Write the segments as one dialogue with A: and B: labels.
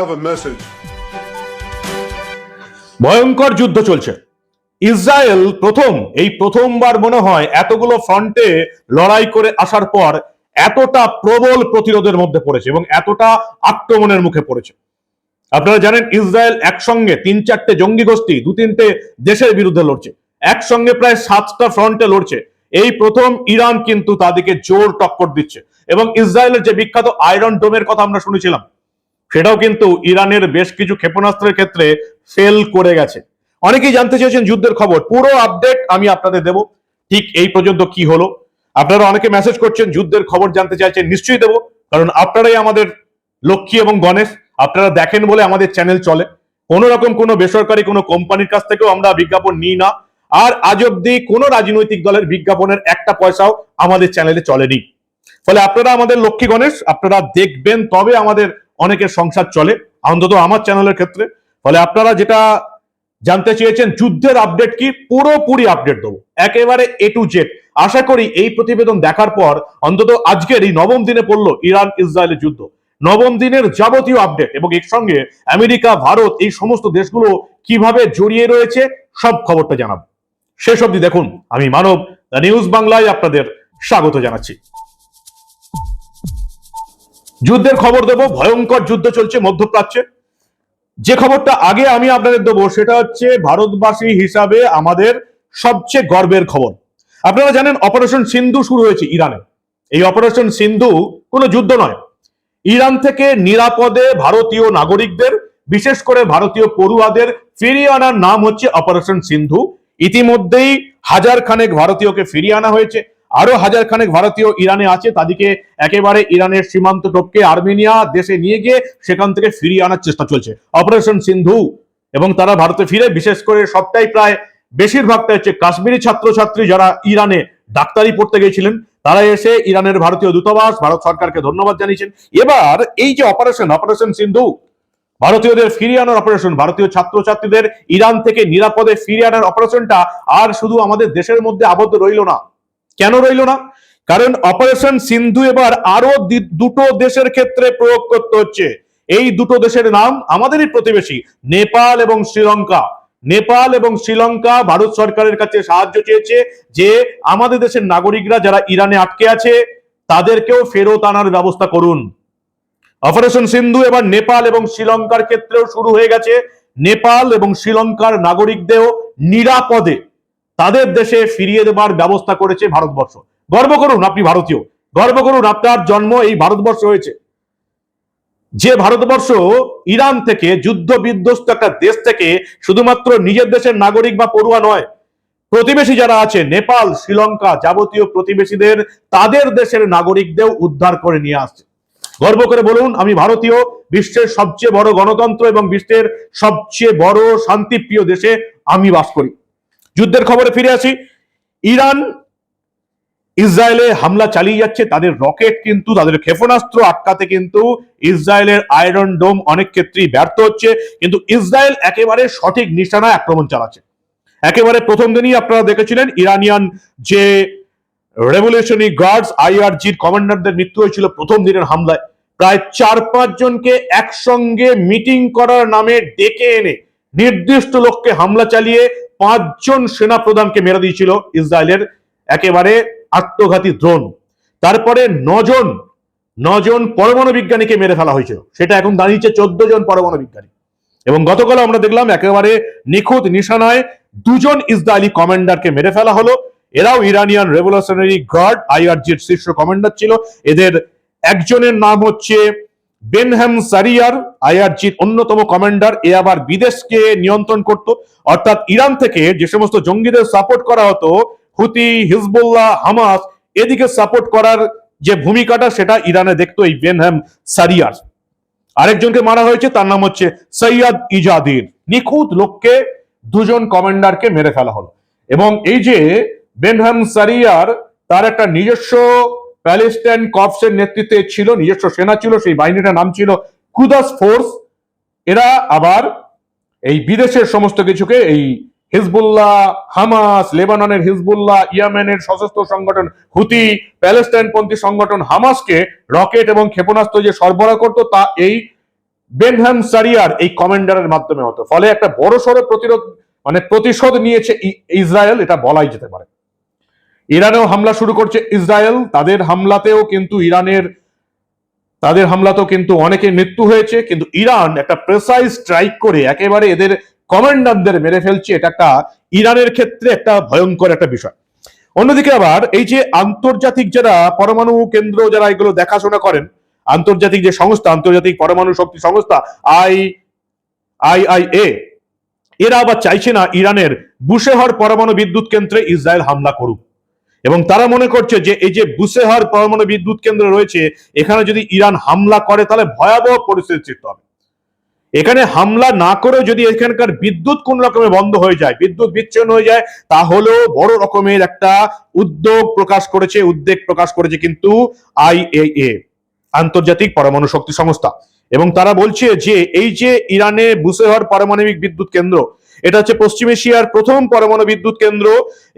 A: have a message.
B: ভয়ঙ্কর যুদ্ধ চলছে। ইসরায়েল প্রথম, এই প্রথমবার মনে হয় এতগুলো ফ্রন্টে লড়াই করে আসার পর এতটা প্রবল প্রতিরোধের মধ্যে পড়েছে এবং এতটা আক্রমণের মুখে পড়েছে। আপনারা জানেন ইসরায়েল একসঙ্গে তিন চারটে জঙ্গি গোষ্ঠী, দু তিনটে দেশের বিরুদ্ধে লড়ছে। একসঙ্গে প্রায় সাতটা ফ্রন্টে লড়ছে। এই প্রথম ইরান কিন্তু তাদেরকে জোর টক্কর দিচ্ছে। এবং ইসরায়েলের যে বিখ্যাত আয়রন ডোমের কথা আমরা শুনেছিলাম সেটাও কিন্তু ইরানের বেশ কিছু ক্ষেপণাস্ত্রের ক্ষেত্রে ফেল করে গেছে। অনেকেই জানতে চেয়েছেন যুদ্ধের খবর। পুরো আপডেট আমি আপনাদের দেব। ঠিক এই পর্যন্ত কি হলো? আপনারা অনেকে মেসেজ করছেন, যুদ্ধের খবর জানতে চাইছেন, নিশ্চয়ই দেবো। কারণ আপনারাই আমাদের লক্ষ্মী এবং গণেশ। আপনারা দেখেন বলে আমাদের চ্যানেল চলে। কোনো রকম কোনো বেসরকারি কোনো কোম্পানির কাছ থেকেও আমরা বিজ্ঞাপন নিই না। আর আজ অব্দি কোনো রাজনৈতিক দলের বিজ্ঞাপনের একটা পয়সাও আমাদের চ্যানেলে চলেনি। ফলে আপনারা আমাদের লক্ষ্মী গণেশ, আপনারা দেখবেন তবে আমাদের অনেকের সংসার চলে, অন্তত আমার চ্যানেলের ক্ষেত্রে। ফলে আপনারা যেটা জানতে চেয়েছেন, যুদ্ধের আপডেট কি, পুরোপুরি আপডেট দেবো। একেবারে এ টু জেড আশা করি এই প্রতিবেদন দেখার পর অন্তত আজকের এই নবম দিনে পড়ল ইরান ইসরায়েলের যুদ্ধ। নবম দিনের যাবতীয় আপডেট এবং এর সঙ্গে আমেরিকা, ভারত এই সমস্ত দেশগুলো কীভাবে জড়িয়ে রয়েছে, সব খবরটা জানাব। শেষ অবধি দেখুন, আমি মানব নিউজ বাংলায় আপনাদের স্বাগত জানাচ্ছি। যুদ্ধের খবর দেবো, ভয়ঙ্কর যুদ্ধ চলছে মধ্যপ্রাচ্যে। যে খবরটা আগে আমি আপনাদের দেবো, সেটা হচ্ছে ভারতবাসী হিসাবে আমাদের সবচেয়ে গর্বের খবর। আপনারা জানেন অপারেশন সিন্ধু শুরু হয়েছে ইরানে। এই অপারেশন সিন্ধু কোনো যুদ্ধ নয়। ইরান থেকে নিরাপদে ভারতীয় নাগরিকদের, বিশেষ করে ভারতীয় পড়ুয়াদের, ফিরিয়ে আনার নাম হচ্ছে অপারেশন সিন্ধু। ইতিমধ্যেই হাজার খানেক ভারতীয়কে ফিরিয়ে আনা হয়েছে। আরও হাজার খানেক ভারতীয় ইরানে আছে, তাদেরকে একেবারে ইরানের সীমান্ত টপকে আর্মেনিয়া দেশে নিয়ে গিয়ে সেখান থেকে ফিরিয়ে আনার চেষ্টা চলছে। অপারেশন সিন্ধু এবং তারা ভারতে ফিরে, বিশেষ করে সবটাই প্রায় বেশিরভাগটা হচ্ছে কাশ্মীরি ছাত্রছাত্রী যারা ইরানে ডাক্তারি পড়তে গেছিলেন, তারা এসে ইরানের ভারতীয় দূতাবাস, ভারত সরকারকে ধন্যবাদ জানিয়েছেন। এবার এই যে অপারেশন অপারেশন সিন্ধু ভারতীয়দের ফিরিয়ে আনার অপারেশন ভারতীয় ছাত্রছাত্রীদের ইরান থেকে নিরাপদে ফিরিয়ে আনার অপারেশনটা আর শুধু আমাদের দেশের মধ্যে আবদ্ধ রইল না। কেন রইল না? কারণ অপারেশন সিন্ধু এবার আরও দুটো দেশের ক্ষেত্রে প্রয়োগ করতে হচ্ছে। এই দুটো দেশের নাম আমাদেরই প্রতিবেশী, নেপাল এবং শ্রীলঙ্কা। নেপাল এবং শ্রীলঙ্কা ভারত সরকারের কাছে সাহায্য চেয়েছে যে আমাদের দেশের নাগরিকরা যারা ইরানে আটকে আছে, তাদেরকেও ফেরত আনার ব্যবস্থা করুন। অপারেশন সিন্ধু এবার নেপাল এবং শ্রীলঙ্কার ক্ষেত্রেও শুরু হয়ে গেছে। নেপাল এবং শ্রীলঙ্কার নাগরিকদেরও নিরাপদে তাদের দেশে ফিরিয়ে দেবার ব্যবস্থা করেছে ভারতবর্ষ। গর্ব করুন আপনি ভারতীয়। গর্ব করুন আপনার জন্ম এই ভারতবর্ষ হয়েছে। যে ভারতবর্ষ ইরান থেকে যুদ্ধ বিধ্বস্ত একটা দেশ থেকে শুধুমাত্র নিজের দেশের নাগরিক বা পড়ুয়া নয়, প্রতিবেশী যারা আছে, নেপাল, শ্রীলঙ্কা যাবতীয় প্রতিবেশীদের, তাদের দেশের নাগরিকদের উদ্ধার করে নিয়ে আসছে। গর্ব করে বলুন, আমি ভারতীয়, বিশ্বের সবচেয়ে বড় গণতন্ত্র এবং বিশ্বের সবচেয়ে বড় শান্তিপ্রিয় দেশে আমি বাস করি। যুদ্ধের খবরে ফিরে আসি। ইরান ইসরায়েলে হামলা চালিয়ে যাচ্ছে, তাদের রকেট কিন্তু, তাদের ক্ষেপণাস্ত্র আটকাতে কিন্তু ইসরায়েলের আয়রন ডোম অনেক ক্ষেত্রেই ব্যর্থ হচ্ছে। কিন্তু ইসরায়েল একেবারে সঠিক নিশানায় আক্রমণ চালাচ্ছে। একেবারে প্রথম দিনই আপনারা দেখেছিলেন, ইরানিয়ান যে রেভলিউশনারি গার্ডস, আইআরজির কমান্ডারদের মৃত্যু হয়েছিল প্রথম দিনের হামলায়। প্রায় চার পাঁচ জনকে একসঙ্গে মিটিং করার নামে ডেকে এনে নির্দিষ্ট লোককে হামলা চালিয়ে পাঁচজন সেনা প্রধানকে মেরে দিয়েছিল ইসরায়েলের একেবারে আত্মঘাতী ড্রোন তারপরে নজন নজন পরমাণু বিজ্ঞানীকে মেরে ফেলা হয়েছিল। সেটা এখন দাঁড়িয়েছে চোদ্দ জন পরমাণু বিজ্ঞানী। এবং গতকাল আমরা দেখলাম একেবারে নিখুঁত নিশানায় দুজন ইসরায়েলি কমান্ডারকে মেরে ফেলা হলো। এরাও ইরানিয়ান রেভলিউশনারি গার্ড, আইআরজির শীর্ষ কমান্ডার ছিল। এদের একজনের নাম হচ্ছে বেনহ্যাম সারিয়ার আইআরজির অন্যতম কমান্ডার, এ আবার বিদেশকে নিয়ন্ত্রণ করত। অর্থাৎ ইরান থেকে যে সমস্ত জঙ্গিদের সাপোর্ট করা হতো, হুতি, হিজবুল্লাহ, হামাস, এদিকে সাপোর্ট করার যে ভূমিকাটা, সেটা ইরানে দেখতো এই বেনহ্যাম সারিয়ার। আরেকজনকে মারা হয়েছে, তার নাম হচ্ছে সৈয়দ ইজাদির। নিখুঁত লোককে দুজন কমান্ডারকে মেরে ফেলা হলো। এবং এই যে বেনহাম সারিয়ার, তার একটা নিজস্ব প্যালেস্টাইন কপসের নেতৃত্বে ছিল, নিজস্ব সেনা ছিল, সেই বাহিনীটার নাম ছিল কুদাস ফোর্স। এরা আবার এই বিদেশের সমস্ত কিছুকে, এই হিজবুল্লাহ, হামাস, লেবাননের হিজবুল্লাহ, ইয়ামেনের সশস্ত্র সংগঠন, হুতি, প্যালেস্টাইনপন্থী সংগঠন, হামাসকে রকেট এবং ক্ষেপণাস্ত্র যে সরবরাহ করতো, তা এই বেনহাম সারিয়ার, এই কমান্ডারের মাধ্যমে হতো। ফলে একটা বড় সড়ো প্রতিরোধ মানে প্রতিশোধ নিয়েছে ইসরায়েল, এটা বলাই যেতে পারে। ইরানেও হামলা শুরু করছে ইসরায়েল। তাদের হামলাতেও কিন্তু ইরানের তাদের হামলাতেও কিন্তু অনেকের মৃত্যু হয়েছে। কিন্তু ইরান একটা প্রেসাইজ স্ট্রাইক করে একেবারে এদের কমান্ডারদের মেরে ফেলছে। এটা একটা ইরানের ক্ষেত্রে একটা ভয়ঙ্কর একটা বিষয়। অন্যদিকে আবার এই যে আন্তর্জাতিক যারা পরমাণু কেন্দ্র যারা এগুলো দেখাশোনা করেন, আন্তর্জাতিক যে সংস্থা, আন্তর্জাতিক পরমাণু শক্তি সংস্থা, আই আই আই এ এরা আবার চাইছে না ইরানের বুশেহর পরমাণু বিদ্যুৎ কেন্দ্রে ইসরায়েল হামলা করুক। এবং তারা মনে করছে যে এই যে বুশেহর পরমাণু বিদ্যুৎ কেন্দ্র রয়েছে, এখানে যদি ইরান হামলা করে, তাহলে ভয়াবহ পরিস্থিতি সৃষ্টি হবে। এখানে হামলা না করেও যদি এখানকার বিদ্যুৎ কোন রকমে বন্ধ হয়ে যায়, বিদ্যুৎ বিচ্ছিন্ন হয়ে যায়, তাহলেও বড় রকমের একটা উদ্যোগ প্রকাশ করেছে, উদ্বেগ প্রকাশ করেছে কিন্তু আইএএ আন্তর্জাতিক পরমাণু শক্তি সংস্থা। এবং তারা বলছে যে এই যে ইরানে বুসেহর পারমাণবিক বিদ্যুৎ কেন্দ্র এটা হচ্ছে পশ্চিম এশিয়ার প্রথম পরমাণু বিদ্যুৎ কেন্দ্র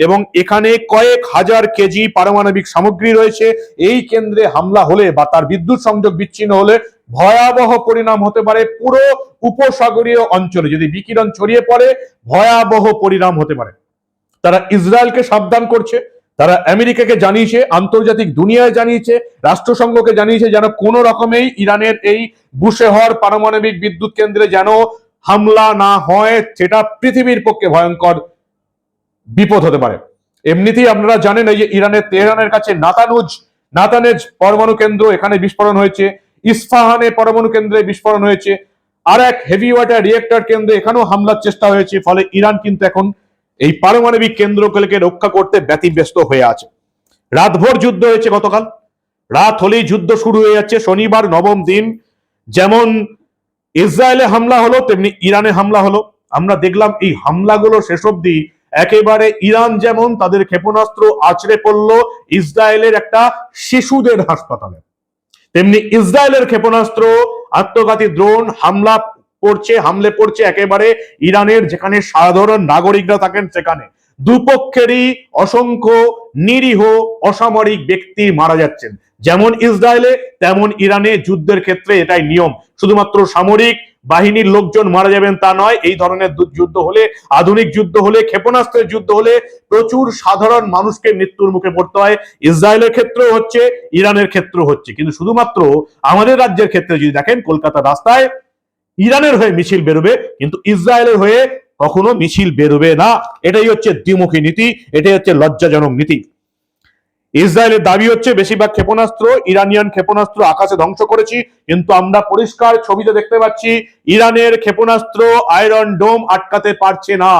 B: এবং এখানে কয়েক হাজার কেজি পারমাণবিক সামগ্রী রয়েছে। এই কেন্দ্রে হামলা হলে বা তার বিদ্যুৎ সংযোগ বিচ্ছিন্ন হলে ভয়াবহ পরিণাম হতে পারে পুরো উপসাগরীয় অঞ্চলে। যদি বিকিরণ ছড়িয়ে পড়ে, ভয়াবহ পরিণাম হতে পারে। তারা ইসরায়েলকে সাবধান করছে, তারা আমেরিকাকে জানিয়েছে, আন্তর্জাতিক দুনিয়ায় জানিয়েছে, রাষ্ট্রসংঘকে জানিয়েছে যেন কোনো রকমেই ইরানের এই বুশেহর পারমাণবিক বিদ্যুৎ কেন্দ্রে যেন হামলা না হয়, সেটা পৃথিবীর পক্ষে ভয়ঙ্কর বিপদ হতে পারে। এমনিতেই আপনারা জানেন, এই যে ইরানের তেহরানের কাছে নাতানুজ, নাতানেজ পরমাণু কেন্দ্র এখানে বিস্ফোরণ হয়েছে ইস্পাহানে পরমাণু কেন্দ্রে বিস্ফোরণ হয়েছে, আর এক হেভি ওয়াটার রিয়েক্টর কেন্দ্রে এখানেও হামলার চেষ্টা হয়েছে, ফলে ইরান কিন্তু এখন এই পারমাণবিক কেন্দ্রগুলোকে রক্ষা করতে ব্যতিব্যস্ত হয়ে আছে। রাতভর যুদ্ধ হয়েছে গতকাল। রাত হলেই যুদ্ধ শুরু হয়ে যাচ্ছে, শনিবার নবম দিন। যেমন ইসরায়েলে হামলা হলো, তেমনি ইরানে হামলা হলো। আমরা দেখলাম এই হামলাগুলো শেষ অবধি একেবারে ইরান যেমন তাদের ক্ষেপণাস্ত্র আছড়ে পড়ল ইসরায়েলের একটা শিশুদের হাসপাতালে। তেমনি ইসরায়েলের ক্ষেপণাস্ত্র, আত্মঘাতী ড্রোন, হামলা পড়ছে, হামলে পড়ছে একেবারে ইরানের যেখানে সাধারণ নাগরিকরা থাকেন সেখানে। দুপক্ষেরই অসংখ্য নিরীহ অসামরিক ব্যক্তি মারা যাচ্ছেন। যেমন ইসরায়েলে, তেমন ইরানে যুদ্ধের ক্ষেত্রে এটাই নিয়ম। শুধুমাত্র সামরিক বাহিনীর লোকজন মারা যাবেন তা নয়, এই ধরনের যুদ্ধ হলে, আধুনিক যুদ্ধ হলে, ক্ষেপণাস্ত্রের যুদ্ধ হলে প্রচুর সাধারণ মানুষকে মৃত্যুর মুখে পড়তে হয়। ইসরায়েলের ক্ষেত্রেও হচ্ছে, ইরানের ক্ষেত্রেও হচ্ছে। কিন্তু শুধুমাত্র আমাদের রাজ্যের ক্ষেত্রে যদি দেখেন কলকাতা রাস্তায় ইরানের হয়ে মিছিল বেরোবে, কিন্তু ইসরায়েলের হয়ে কখনো মিছিল বেরোবে না। এটাই হচ্ছে দ্বিমুখী নীতি, এটাই হচ্ছে লজ্জাজনক নীতি। ইসরায়েলের দাবি হচ্ছে, বেশিরভাগ ক্ষেপণাস্ত্র ইরানিয়ান ক্ষেপণাস্ত্র আকাশে ধ্বংস করেছি, কিন্তু আমরা পরিষ্কার ছবিতে দেখতে পাচ্ছি, ইরানের ক্ষেপণাস্ত্র আয়রন ডোম আটকাতে পারছে না।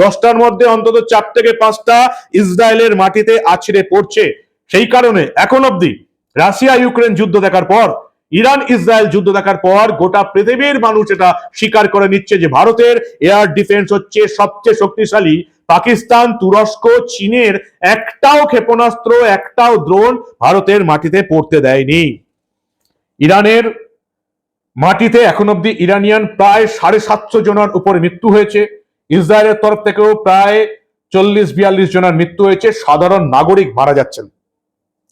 B: দশটার মধ্যে অন্তত চার থেকে পাঁচটা ইসরায়েলের মাটিতে আছড়ে পড়ছে। সেই কারণে এখন অব্দি রাশিয়া ইউক্রেন যুদ্ধ দেখার পর ইরান, ইসরায়েল যুদ্ধ দেখার পর গোটা পৃথিবীর মানুষ এটা স্বীকার করে নিচ্ছে যে ভারতের এয়ার ডিফেন্স হচ্ছে সবচেয়ে শক্তিশালী। পাকিস্তান, তুরস্ক, চীনের একটাও ক্ষেপণাস্ত্র, একটাও দ্রোণ ভারতের মাটিতে পড়তে দেয়নি। ইরানের মাটিতে এখন অব্দি ইরানিয়ান প্রায় সাড়ে সাতশো জনের উপরে মৃত্যু হয়েছে। ইসরায়েলের তরফ থেকেও প্রায় চল্লিশ, বিয়াল্লিশ জনের মৃত্যু হয়েছে। সাধারণ নাগরিক মারা যাচ্ছেন।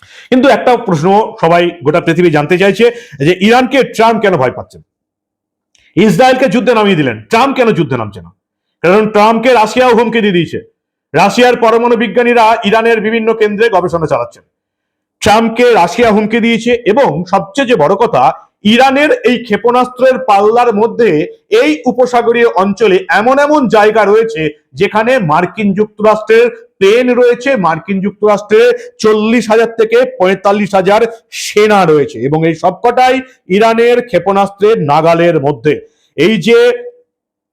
B: কিন্তু একটা প্রশ্ন সবাই গোটা পৃথিবী জানতে চাইছে যে ইরানকে ট্রাম্প কেন ভয় পাচ্ছেন ইসরায়েলকে যুদ্ধে নামিয়ে দিলেন। ট্রাম্প কেন যুদ্ধে নামছে না? কারণ ট্রাম্পকে রাশিয়াও হুমকি দিয়ে দিয়েছে। রাশিয়ার পরমাণু বিজ্ঞানীরা ইরানের বিভিন্ন কেন্দ্রে গবেষণা চালাচ্ছেন। ট্রাম্পকে রাশিয়া হুমকি দিয়েছে এবং সবচেয়ে যে বড় কথা ইরানের এই ক্ষেপণাস্ত্রের পাল্লার মধ্যে এই উপসাগরীয় অঞ্চলে এমন এমন জায়গা রয়েছে যেখানে মার্কিন যুক্তরাষ্ট্রের প্লেন রয়েছে, মার্কিন যুক্তরাষ্ট্রে চল্লিশ হাজার থেকে পঁয়তাল্লিশ হাজার সেনা রয়েছে এবং এই সবকটাই ইরানের ক্ষেপণাস্ত্রের নাগালের মধ্যে। এই যে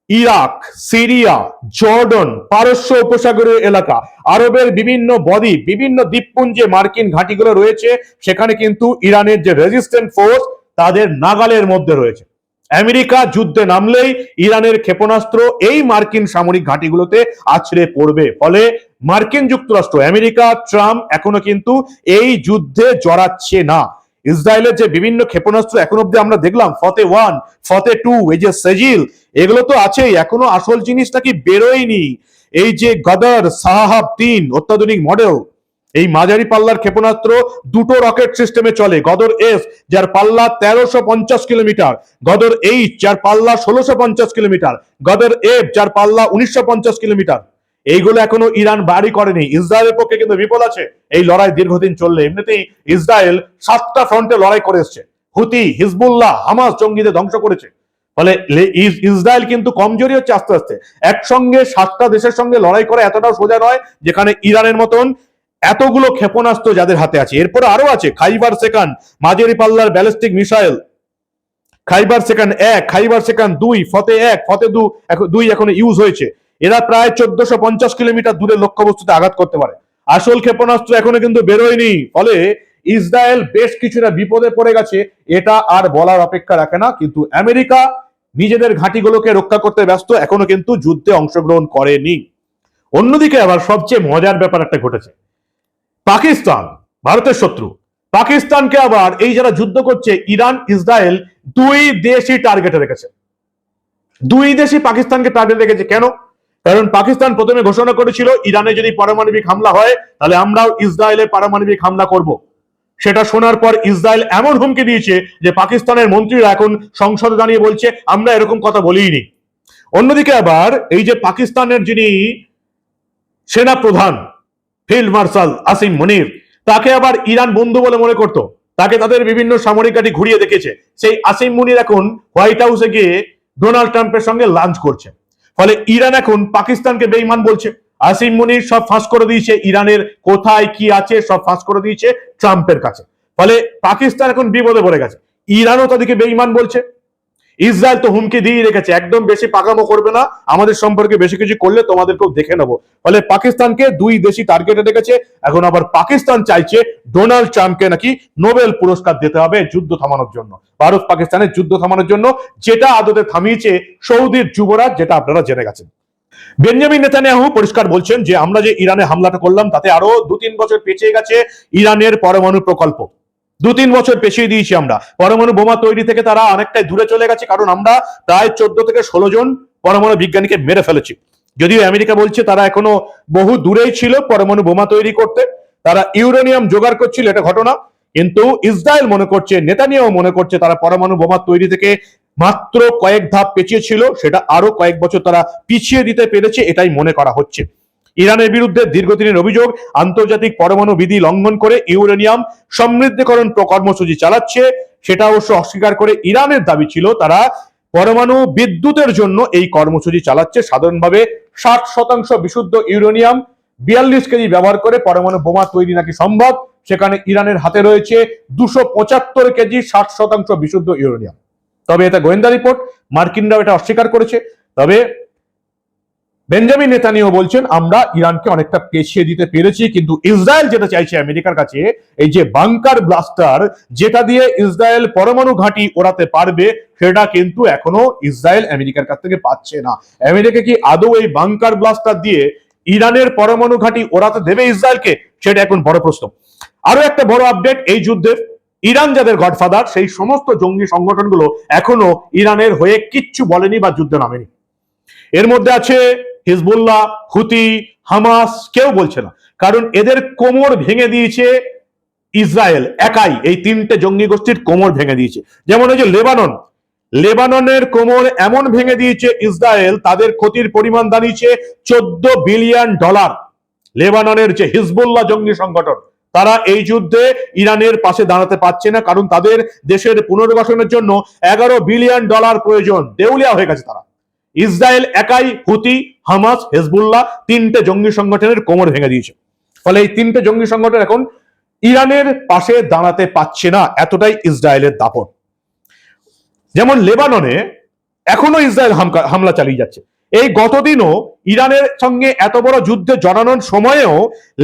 B: ইরাক, সিরিয়া, জর্ডন, পারস্য উপসাগরীয় এলাকা, আরবের বিভিন্ন বদ্বীপ, বিভিন্ন দ্বীপপুঞ্জে মার্কিন ঘাঁটিগুলো রয়েছে, সেখানে কিন্তু ইরানের যে রেজিস্ট্যান্ট ফোর্স তাদের নাগালের মধ্যে রয়েছে। আমেরিকা যুদ্ধে নামলেই ইরানের ক্ষেপণাস্ত্র এই মার্কিন সামরিক ঘাঁটিগুলোতে আছড়ে পড়বে। ফলে মার্কিন যুক্তরাষ্ট্র, আমেরিকা, ট্রাম্প এখনও কিন্তু এই যুদ্ধে জড়াচ্ছে না। ইসরায়েলের যে বিভিন্ন ক্ষেপণাস্ত্র এখন অব্দি আমরা দেখলাম, ফতে ওয়ান, ফতে টু, এই যে সেজিল, এগুলো তো আছেই, এখনও আসল জিনিসটা কি বেরোয়নি? এই যে গদর সাহাব তিন, অত্যাধুনিক মডেল এই মাঝারি পাল্লার ক্ষেপণাস্ত্র দুটো রকেট সিস্টেমে চলে। গদর এস, যার পাল্লা তেরোশো পঞ্চাশ কিলোমিটার। গদর এইচ, যার পাল্লা ষোলোশো পঞ্চাশ কিলোমিটার। গদর এফ, যার পাল্লা উনিশশো পঞ্চাশ কিলোমিটার। এইগুলো এখনও ইরান বাড়ি করেনি। ইসরায়েলের পক্ষে কিন্তু বিপদ আছে। এই লড়াই দীর্ঘদিন চললে এমনিতেই ইসরায়েল সাতটা ফ্রন্টে লড়াই করে এসছে। হুতি, হিজবুল্লাহ, হামাস জঙ্গিদের ধ্বংস করেছে। ফলে ইসরায়েল কিন্তু কমজোরি হচ্ছে আস্তে আস্তে। একসঙ্গে সাতটা দেশের সঙ্গে লড়াই করা এতটাও সোজা নয়, যেখানে ইরানের মতন এতগুলো ক্ষেপণাস্ত্র যাদের হাতে আছে। এরপরে আরও আছে, খাইবার সেকান্ড মাঝারি পাল্লার ব্যালিস্টিক মিসাইল। খাইবার সেকান্ড এক, খাইবার সেকান্ড দুই, ফতে এক, ফতে দু দুই এখন ইউজ হয়েছে। এরা প্রায় চোদ্দশো পঞ্চাশ কিলোমিটার দূরে লক্ষ্যবস্তুতে আঘাত করতে পারে। আসল ক্ষেপণাস্ত্র এখনও কিন্তু বেরোয়নি, ফলে ইসরায়েল বেশ কিছুটা বিপদে পড়ে গেছে, এটা আর বলার অপেক্ষা রাখে না। কিন্তু আমেরিকা নিজেদের ঘাঁটিগুলোকে রক্ষা করতে ব্যস্ত, এখনও কিন্তু যুদ্ধে অংশগ্রহণ করেনি। অন্যদিকে আবার সবচেয়ে মজার ব্যাপার একটা ঘটেছে। পাকিস্তান, ভারতের শত্রু। পাকিস্তানকে আবার এই যারা যুদ্ধ করছে, ইরান, ইসরায়েল, দুই দেশই টার্গেটে রেখেছে। দুই দেশই পাকিস্তানকে টার্গেট রেখেছে। কেন? কারণ পাকিস্তান প্রথমে ঘোষণা করেছিল, ইরানে যদি পারমাণবিক হামলা হয়, তাহলে আমরাও ইসরায়েলে পারমাণবিক হামলা করব। সেটা শোনার পর ইসরায়েল এমন হুমকি দিয়েছে যে পাকিস্তানের মন্ত্রীরা এখন সংসদে দাঁড়িয়ে বলছে, আমরা এরকম কথা বলিনি। অন্যদিকে আবার এই যে পাকিস্তানের যিনি সেনা প্রধান ফিল্ড মার্শাল আসিম মনির। তাকে আবার ইরান বন্ধু বলে মনে করত। তাকে তাদের বিভিন্ন সামরিক ঘাঁটি ঘুরিয়ে দেখেছে সেই আসিম মুনির এখন হোয়াইট হাউসে গিয়ে ডোনাল্ড ট্রাম্পের সঙ্গে লাঞ্চ করছে। ফলে ইরান এখন পাকিস্তানকে বেইমান বলছে। আসিম মুনির সব ফাঁস করে দিয়েছে। ইরানের কোথায় কি আছে সব ফাঁস করে দিয়েছে ট্রাম্পের কাছে। ফলে পাকিস্তান এখন বিপদে পড়ে গেছে। ইরানও তাদেরকে বেইমান বলছে। ইসরায়েল তো হুমকি দিয়ে রেখেছে, একদম বেশি পাকামো করবে না, আমাদের সম্পর্কে বেশি কিছু করলে তোমাদেরকেও দেখে নেব। ফলে পাকিস্তানকে দুই দেশই টার্গেটে রেখেছে, এখন আবার পাকিস্তান চাইছে ডোনাল্ড ট্রাম্পকে নাকি নোবেল পুরস্কার দিতে হবে যুদ্ধ থামানোর জন্য। ভারত পাকিস্তানের যুদ্ধ থামানোর জন্য যেটা আদতে থামিয়েছে সৌদির যুবরাজ, যেটা আপনারা জেনে গেছেন। বেঞ্জামিন নেতানিয়াহু পরিষ্কার বলছেন যে, আমরা যে ইরানে হামলাটা করলাম, তাতে আরও দু তিন বছর পেছিয়ে গেছে ইরানের পরমাণু প্রকল্প। দু তিন বছর পেছিয়ে দিয়েছি আমরা। পরমাণু বোমা তৈরি থেকে তারা অনেকটাই দূরে চলে গেছে, কারণ আমরা প্রায় চোদ্দ থেকে ষোলো জন পরমাণু বিজ্ঞানীকে মেরে ফেলেছি। যদিও আমেরিকা বলছে তারা এখনও বহু দূরেই ছিল পরমাণু বোমা তৈরি করতে। তারা ইউরেনিয়াম জোগাড় করছিল, এটা ঘটনা। কিন্তু ইসরায়েল মনে করছে নেতানিয়াও মনে করছে, তারা পরমাণু বোমা তৈরি থেকে মাত্র কয়েক ধাপ পেছিয়ে ছিল সেটা আরও কয়েক বছর তারা পিছিয়ে দিতে পেরেছে, এটাই মনে করা হচ্ছে। ইরানের বিরুদ্ধে দীর্ঘদিনের অভিযোগ, আন্তর্জাতিক পরমাণু বিধি লঙ্ঘন করে ইউরেনিয়াম সমৃদ্ধকরণ কর্মসূচি চালাচ্ছে। সেটা অবশ্য অস্বীকার করে ইরানের দাবি ছিল তারা পরমাণু বিদ্যুতের জন্য এই কর্মসূচি চালাচ্ছে। সাধারণভাবে ষাট শতাংশ বিশুদ্ধ ইউরেনিয়াম বিয়াল্লিশ কেজি ব্যবহার করে পরমাণু বোমা তৈরি নাকি সম্ভব? সেখানে ইরানের হাতে রয়েছে দুশো পঁচাত্তর কেজি ষাট শতাংশ বিশুদ্ধ ইউরেনিয়াম। তবে এটা গোয়েন্দা রিপোর্ট, মার্কিনরাও এটা অস্বীকার করেছে। তবে বেঞ্জামিন নেতানিও বলছেন, আমরা ইরানকে অনেকটা পেছিয়ে দিতে পেরেছি, কিন্তু ইসরায়েল যেটা চাইছে আমেরিকার কাছে, এই যে বাংকার ব্লাস্টার, যেটা দিয়ে ইসরায়েল পরমাণু ঘাঁটি ওড়াতে পারবে, সেটা কিন্তু এখনও ইসরায়েল আমেরিকার কাছ থেকে পাচ্ছে না। আমেরিকা কি আদৌ এই বাংকার ব্লাস্টার দিয়ে ইরানের পরমাণু ঘাঁটি ওড়াতে দেবে ইসরায়েলকে? সেটা এখন বড় প্রশ্ন। আরও একটা বড় আপডেট, এই যুদ্ধের ইরান যাদের গডফাদার, সেই সমস্ত জঙ্গি সংগঠনগুলো এখনও ইরানের হয়ে কিচ্ছু বলেনি বা যুদ্ধে নামেনি। এর মধ্যে আছে হিজবুল্লাহ, হুতি, হামাস কেউ বলছে না। কারণ এদের কোমর ভেঙে দিয়েছে ইসরায়েল, একাই। এই তিনটে জঙ্গি গোষ্ঠীর কোমর ভেঙে দিয়েছে। যেমন ওই যে লেবানন, লেবাননের কোমর এমন ভেঙে দিয়েছে ইসরায়েল, তাদের ক্ষতির পরিমাণ দাঁড়িয়েছে চোদ্দ বিলিয়ন ডলার। লেবাননের যে হিজবুল্লাহ জঙ্গি সংগঠন, তারা এই যুদ্ধে ইরানের পাশে দাঁড়াতে পারছে না, কারণ তাদের দেশের পুনর্বাসনের জন্য এগারো বিলিয়ন ডলার প্রয়োজন। দেউলিয়া হয়ে গেছে তারা। ইসরায়েল একাই, হুতি, হামাস, হেজবুল্লাহ তিনটে জঙ্গি সংগঠনের কোমর ভেঙে দিয়েছে। ফলে এই তিনটে জঙ্গি সংগঠন এখন ইরানের পাশে দাঁড়াতে পারছে না, এতটাই ইসরায়েলের দাপট। যেমন লেবাননে এখনও ইসরায়েল হামলা চালিয়ে যাচ্ছে। এই গতদিনও ইরানের সঙ্গে এত বড় যুদ্ধে জড়ানোর সময়েও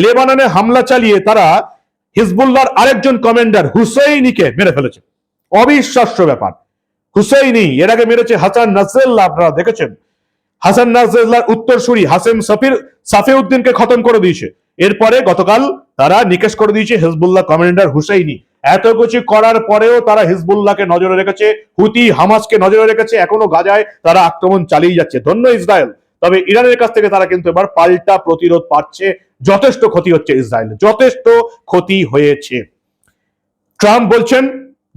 B: লেবাননে হামলা চালিয়ে তারা হিজবুল্লাহর আরেকজন কমান্ডার হুসেইনিকে মেরে ফেলেছে। অবিশ্বাস্য ব্যাপার। হুসেইনি, এর আগে মেরেছে হাসান নাসরুল্লাহ আপনারা দেখেছেন? হাসান নাসরুল্লাহর উত্তরসূরি হাসেম সাফির, সাফিউদ্দিনকে খতম করে দিয়েছে। এরপরে গতকাল তারা নিকেশ করে দিয়েছে হিজবুল্লাহ কমান্ডার হুসেইনি। এত কিছু করার পরেও তারা হিজবুল্লাহকে নজরে রেখেছে, হুতি হামাসকে নজরে রেখেছে, এখনও গাজায় তারা আক্রমণ চালিয়ে যাচ্ছে। ধন্য ইসরায়েল। তবে ইরানের কাছ থেকে তারা কিন্তু এবার পাল্টা প্রতিরোধ পাচ্ছে, যথেষ্ট ক্ষতি হচ্ছে ইসরায়েল যথেষ্ট ক্ষতি হয়েছে। ট্রাম্প বলছেন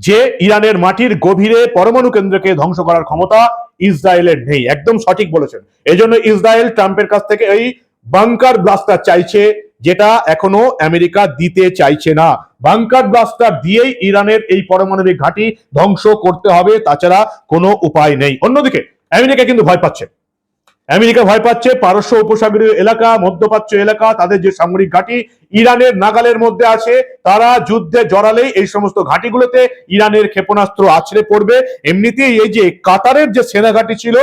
B: যে ইরানের মাটির গভীরে পরমাণু কেন্দ্রকে ধ্বংস করার ক্ষমতা ইসরায়েলের নেই। একদম সঠিক বলেছেন। এজন্য ইসরায়েল ট্রাম্পের কাছ থেকে এই বাংকার ব্লাস্টার চাইছে, যেটা এখনও আমেরিকা দিতে চাইছে না। বাংকার ব্লাস্টার দিয়েই ইরানের এই পারমাণবিক ঘাঁটি ধ্বংস করতে হবে, তাছাড়া কোনো উপায় নেই। অন্যদিকে আমেরিকা কিন্তু ভয় পাচ্ছে। আমেরিকা ভয় পাচ্ছে, পারস্য উপসাগরীয় এলাকা, মধ্যপ্রাচ্য এলাকা, তাদের যে সামরিক ঘাঁটি ইরানের নাগালের মধ্যে আছে, তারা যুদ্ধে জড়ালেই এই সমস্ত ঘাঁটিগুলোতে ইরানের ক্ষেপণাস্ত্র আছড়ে পড়বে। এমনিতেই এই যে কাতারের যে সেনা ঘাঁটি ছিল,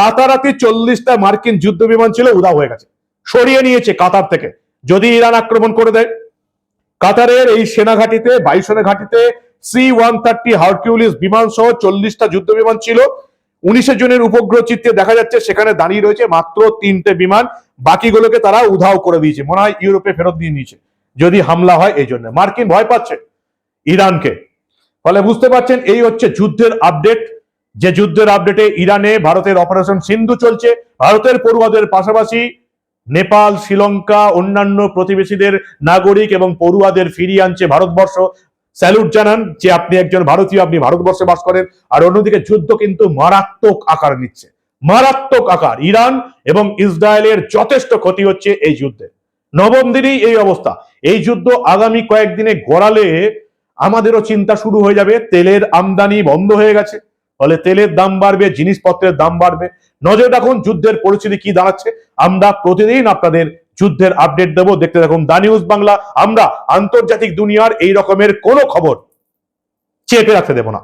B: রাতারাতি চল্লিশটা মার্কিন যুদ্ধ বিমান ছিল উদা হয়ে গেছে, সরিয়ে নিয়েছে কাতার থেকে। যদি ইরান আক্রমণ করে দেয়, কাতারের এই সেনা ঘাঁটিতে বাইসনের ঘাঁটিতে, সি ওয়ান থার্টি হার্কিউলিস বিমান সহ চল্লিশটা যুদ্ধ বিমান ছিল। উনিশে জনের উপগ্রহ চিত্রে দেখা যাচ্ছে সেখানে দাঁড়িয়ে রয়েছে মাত্র তিনটে বিমান। বাকিগুলোকে তারা উধাও করে দিয়েছে। মনে হয় ইউরোপে ফেরত দিয়ে নিয়েছে। যদি হামলা হয় এই জন্য। মার্কিন ভয় পাচ্ছে ইরানকে। ফলে বুঝতে পারছেন, এই হচ্ছে যুদ্ধের আপডেট। যে যুদ্ধের আপডেটে ইরানে ভারতের অপারেশন সিন্ধু চলছে। ভারতের পড়ুয়াদের পাশাপাশি নেপাল, শ্রীলঙ্কা, অন্যান্য প্রতিবেশীদের নাগরিক এবং পড়ুয়াদের ফিরিয়ে আনছে ভারতবর্ষ। স্যালুট জানান যে আপনি একজন ভারতীয়, আপনি ভারতবর্ষে বাস করেন, আর অন্যদিকে যুদ্ধ কিন্তু মারাত্মক আকার নিচ্ছে। মারাত্মক আকার। ইরান এবং ইসরায়েলের যথেষ্ট ক্ষতি হচ্ছে এই যুদ্ধে। নবম দিনেই এই অবস্থা। এই যুদ্ধ আগামী কয়েকদিনে গড়ালে আমাদেরও চিন্তা শুরু হয়ে যাবে। তেলের আমদানি বন্ধ হয়ে গেছে। ফলে তেলের দাম বাড়বে, জিনিসপত্রের দাম বাড়বে। নজর রাখুন যুদ্ধের পরিস্থিতি কি দাঁড়াচ্ছে। আমরা প্রতিদিন আপনাদের যুদ্ধের আপডেট দেবো। দেখতে থাকুন দা নিউজ বাংলা আমরা আন্তর্জাতিক দুনিয়ার এই রকমের কোনো খবর চেপে রাখতে দেবো না।